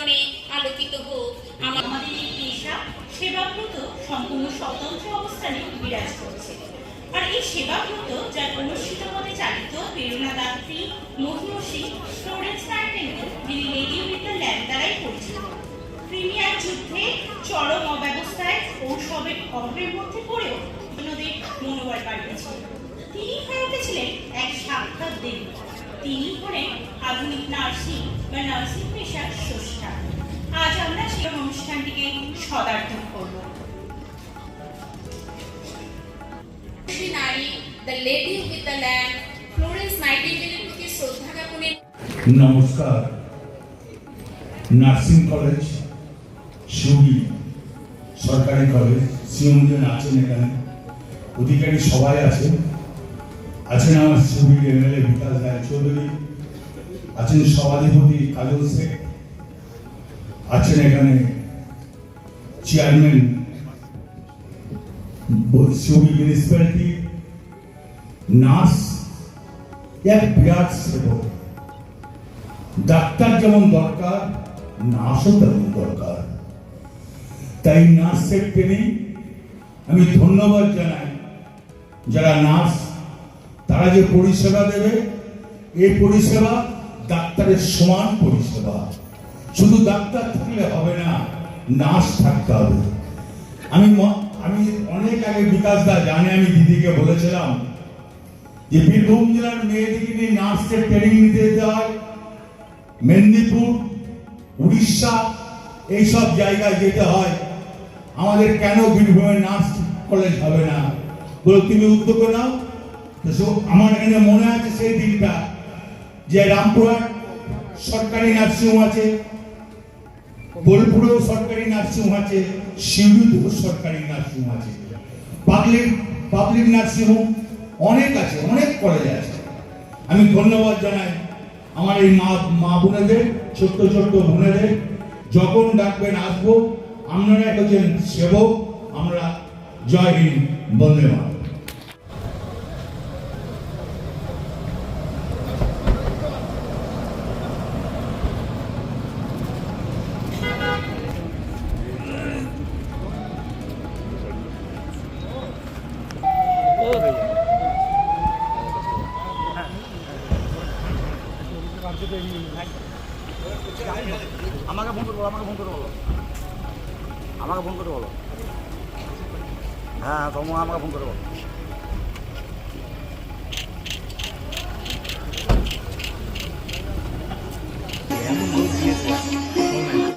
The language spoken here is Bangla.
জীবনে আলোকিত হোক। আমাদের এই পেশা, সেবাব্রত সম্পূর্ণ স্বতন্ত্র অবস্থানে বিরাজ করছে। আর এই সেবাব্রত যার অনুষ্ঠিত হতে চালিত প্রেরণাদাত্রী মহিষী ফ্লোরেন্স নাইটেঙ্গেল, যিনি রেডিও বিদ্যা ল্যাব দ্বারাই পরিচিত। ক্রিমিয়ার যুদ্ধে চরম অব্যবস্থায় ঔষধের অভাবের মধ্যে পড়েও অন্যদের মনোবল বাড়িয়েছিল তিনি হয়ে উঠেছিলেন এক সাক্ষাৎ দেবী। তিনি হলেন আধুনিক নার্সিং বা নার্সিং পেশার স্রষ্টা। আজ আমরা সেই অনুষ্ঠানটিকে সদার্থক করব। নমস্কার। নার্সিং কলেজ সুবি সরকারি কলেজ সিএমজন আছেন এখানে। অধিকারী সবাই আছেন। আছেন আমার সুবি এমএলএ বিকাশ রায় চৌধুরী, আছেন সভাধিপতি কাজল শেখ, আছেন এখানে চেয়ারম্যান সুবি মিউনিসিপ্যালিটি, নার্স এক বিরাট সেবক। ডাক্তার যেমন দরকার, নার্সও তেমন দরকার। তাই নার্সের ট্রেনিং আমি ধন্যবাদ জানাই। যারা নার্স তারা যে পরিষেবা দেবে এই পরিষেবা ডাক্তারের সমান পরিষেবা। শুধু ডাক্তার থাকলে হবে না, নার্স থাকতে হবে। আমি আমি অনেক আগে বিকাশ দা জানে, আমি দিদিকে বলেছিলাম যে বীরভূম জেলার মেয়েদেরকে নিয়ে নার্সের ট্রেনিং নিতে যেতে হয়। মেদিনীপুর, উড়িষ্যা, এইসব জায়গায় যেতে হয়। আমাদের কেন বীরভূমে নার্স কলেজ হবে না? বলে, তুমি উদ্যোগ নাও। আমার এখানে মনে আছে সেই দিনটা, যে রামপুরহাট সরকারি নার্সিংহোম আছে, বোলপুরেও সরকারি নার্সিংহোম আছে শিউলিতেও সরকারি নার্সিংহোম আছে। পাবলিক পাবলিক নার্সিংহোম অনেক আছে, অনেক কলেজ আছে। আমি ধন্যবাদ জানাই আমার এই মা মা বোনেদের, ছোট্ট ছোট্ট বোনেদের। যখন ডাকবেন আসব, আপনারা হচ্ছেন সেবক, আমরা জয় হিন্দ, বন্দে মাতরম। আমাকে ফোন করে বলো আমাকে ফোন করে বলো। আমাকে ফোন করে বলো। হ্যাঁ তোমা, আমাকে ফোন করে বলো। এমন